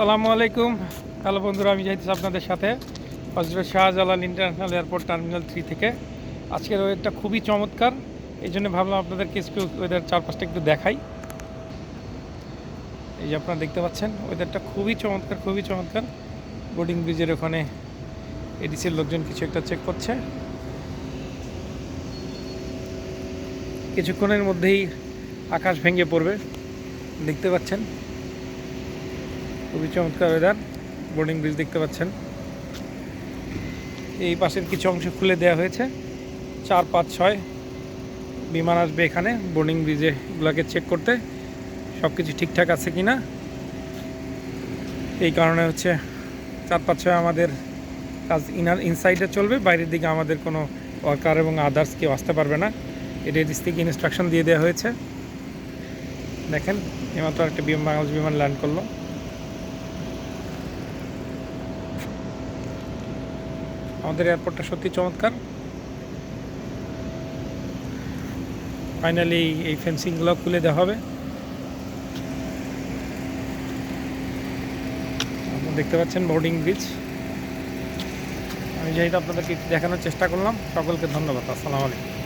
আসসালামু আলাইকুম। হ্যালো বন্ধুরা, আমি যাইতেছি আপনাদের সাথে Hazrat Shahjalal international airport terminal three থেকে। আজকের ওয়েদারটা খুবই চমৎকার এই জন্য ভাবলাম আপনাদেরকে একটু ওয়েদার চারপাশটা একটু দেখাই। এই যে আপনারা দেখতে পাচ্ছেন ওয়েদারটা খুবই চমৎকার খুবই চমৎকার। বোর্ডিং ব্রিজের ওখানে এডিসির লোকজন কিছু একটা চেক করছে। কিছুক্ষণের মধ্যেই আকাশ ভেঙে পড়বে, দেখতে পাচ্ছেন। খুবই চমৎকার ওয়েদার বোর্ডিং ব্রিজ দেখতে পাচ্ছেন। এই পাশের কিছু অংশ খুলে দেওয়া হয়েছে। চার, পাঁচ, ছয় বিমান আসবে এখানে বোর্ডিং ব্রিজে এগুলোকে চেক করতে। সব কিছু ঠিকঠাক আছে কি না এই কারণে হচ্ছে চার, পাঁচ, ছয় আমাদের কাজ ইনার ইনসাইডে চলবে, বাইরের দিকে আমাদের কোনো ওয়ার্কার এবং আদার্স কেউ আসতে পারবে না। এটা এডিস থেকে ইনস্ট্রাকশন দিয়ে দেওয়া হয়েছে। দেখেন এইমাত্র একটা বিমান, বাংলাদেশ বিমান ল্যান্ড করল। আমাদের এয়ারপোর্টটা সত্যি চমৎকার। ফাইনালি এই ফেন্সিং ফেন্সিংগুলো খুলে দেওয়া হবে। দেখতে পাচ্ছেন বোর্ডিং ব্রিজ আমি যেহেতু আপনাদেরকে দেখানোর চেষ্টা করলাম, সকলকে ধন্যবাদ। আসসালামু আলাইকুম।